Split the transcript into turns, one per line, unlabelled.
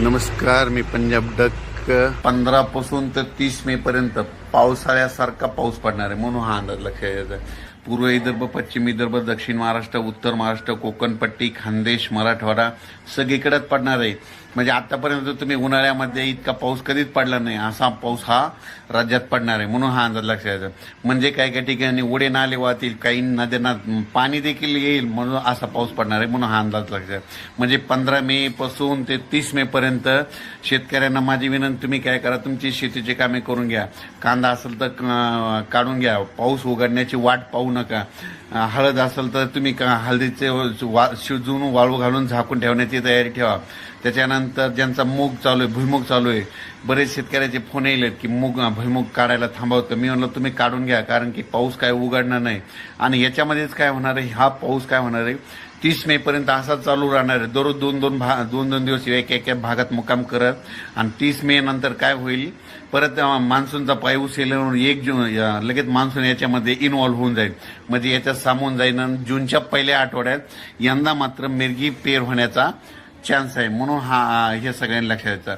नमस्कार मी पंजाब डक. पंधरा पासून तर तीस मे पर्यंत. पावसाळ्यासारखा पाऊस पडणार आहे म्हणून हा अंदाज लक्षात घ्यायचा पूर्व विदर्भ पश्चिम विदर्भ दक्षिण महाराष्ट्र उत्तर महाराष्ट्र कोकणपट्टी खानदेश मराठवाडा सगळीकडेच पडणार आहे. म्हणजे आतापर्यंत तुम्ही उन्हाळ्यामध्ये इतका पाऊस कधीच पडला नाही असा पाऊस हा राज्यात पडणार आहे म्हणून हा अंदाज लक्षात यायचा म्हणजे काही काही ठिकाणी उडे नाले वाहतील काही नद्यांना पाणी देखील येईल म्हणून असा पाऊस पडणार आहे म्हणून हा अंदाज लक्षात म्हणजे पंधरा मे पासून ते तीस मे पर्यंत शेतकऱ्यांना माझी विनंती तुम्ही काय करा तुमची शेतीची कामे करून घ्या. कांदा असेल तर काढून घ्या. पाऊस उघडण्याची वाट पाहू नका. हळद असेल तर तुम्ही का- हळदीचे वा शिजवून वाळू घालून झाकून ठेवण्याची तयारी ठेवा. त्याच्यानंतर ज्यांचा मूग चालू आहे भुईमुग चालू आहे बरेच शेतकऱ्याचे फोन येईल की मूग भुईमुग काढायला थांबवतं मी म्हणलं तुम्ही काढून घ्या कारण की पाऊस काय उघडणार नाही. आणि याच्यामध्येच काय होणार आहे? हा पाऊस काय होणार आहे? तीस मे पर्यंत असा चालू राहणार आहे. दररोज दोन दोन भा दोन दोन दिवस एक एक एक भागात मुक्काम करत आणि तीस मे नंतर काय होईल? परत मान्सूनचा पाय येल्यावर एक जून लगेच मान्सून याच्यामध्ये इन्वॉल्व्ह होऊन जाईल. म्हणजे याच्यात सामून जाईल आणि जूनच्या पहिल्या आठवड्यात यंदा मात्र मिरगी पेर होण्याचा चान्स आहे. म्हणून हा हे सगळ्यांनी लक्षात येतं